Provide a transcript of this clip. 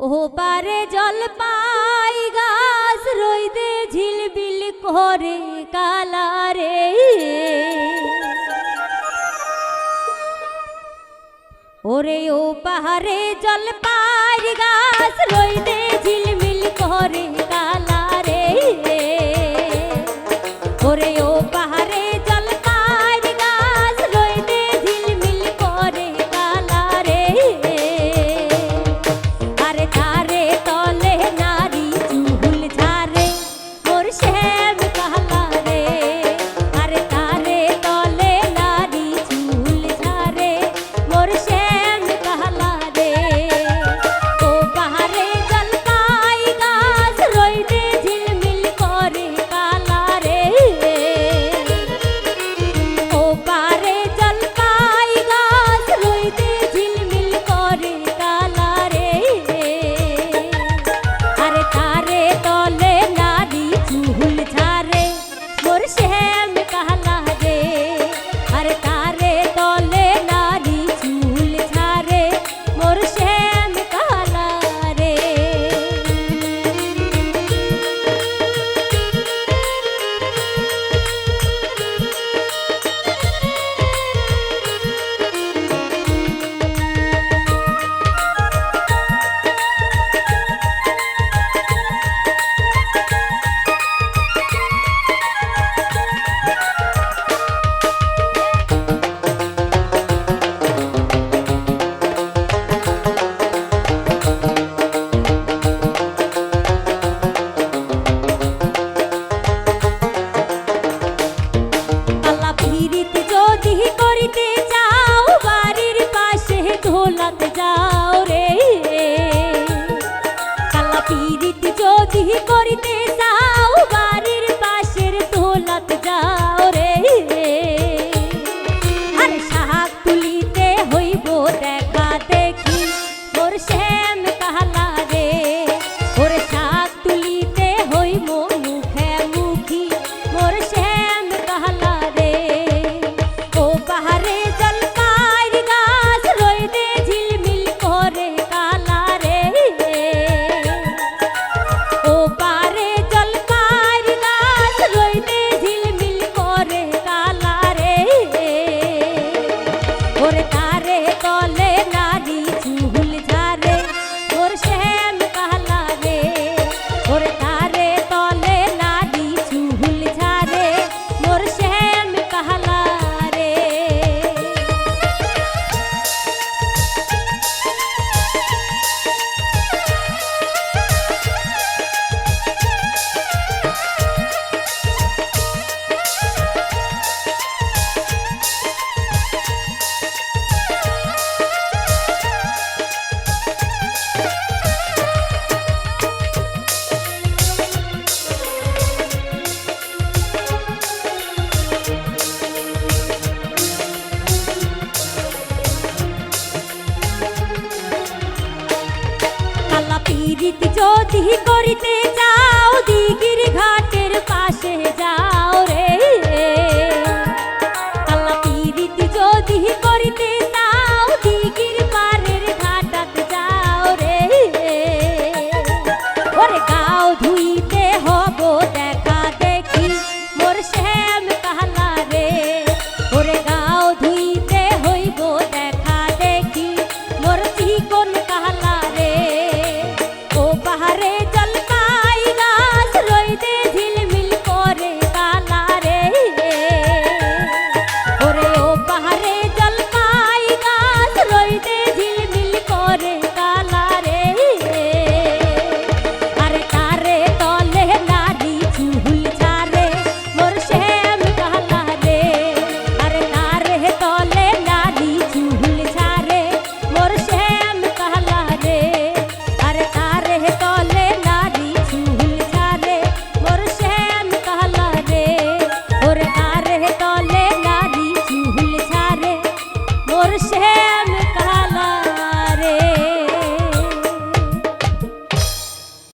ও পারে জল পাই গাছ রইদে ঝিলবিল করে কালারে। ওরে ও পাহাড়ে জল পাই গাছ রইদে ঝিলমিল করে কাহালা দিগিত যদি করিতে যাও দিগির ঘাট